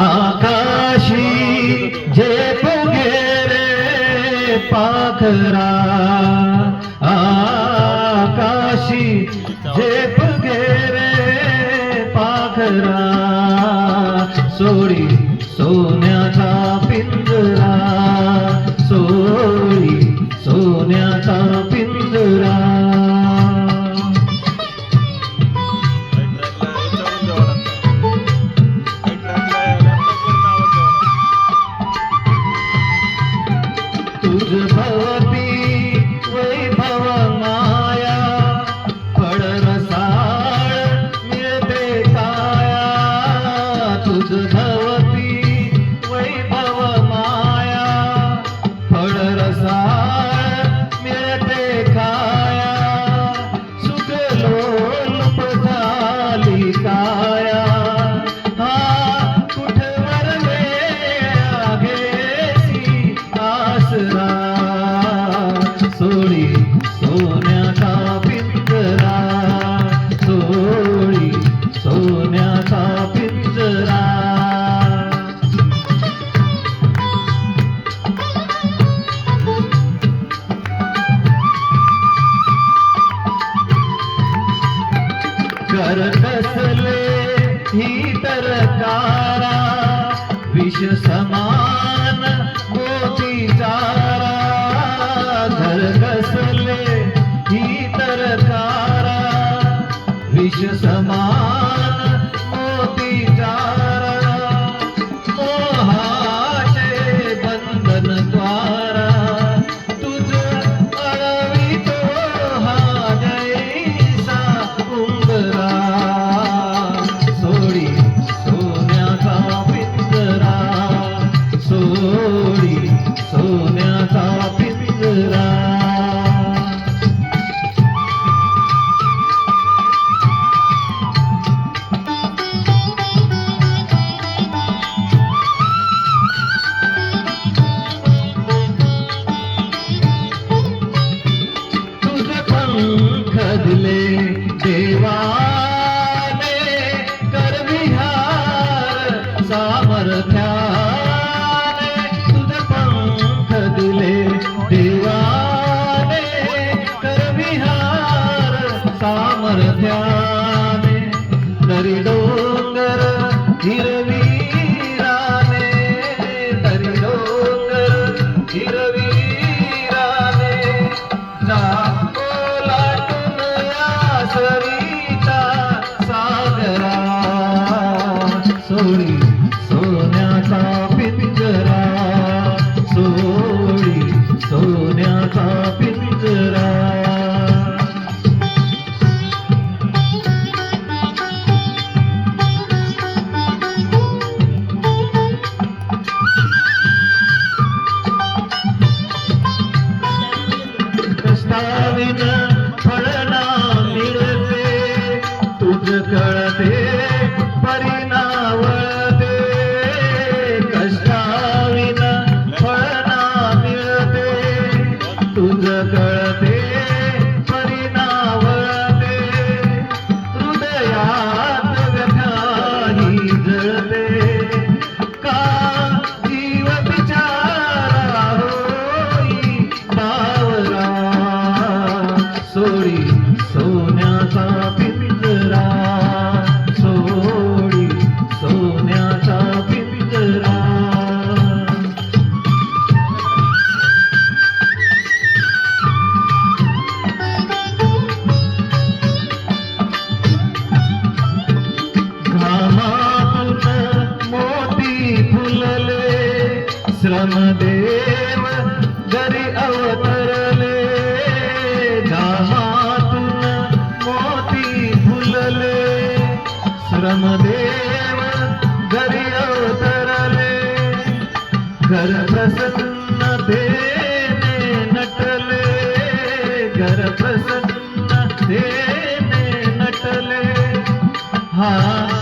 आकाशी झेप रे पाखरा. आकाशी झेप रे पाखरा. सोडी सोन्याचा पिंजरा. सोडी सोन्याचा पिंजरा. कर कसले ही तर कारा विष समान मोती चारा. सामर्थ्याने तरी डोंगर हिरवीराने तरी डोंगर हिरवीराने जा ओलांडून या सरिता सागरा सोडी सोन्याचा पिती घरी अवतरले घामातून मोती फुलले. श्रमदेव घरी अवतरले घर प्रसन्नतेने नटले. घर प्रसन्नतेने नटले हा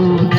Oh.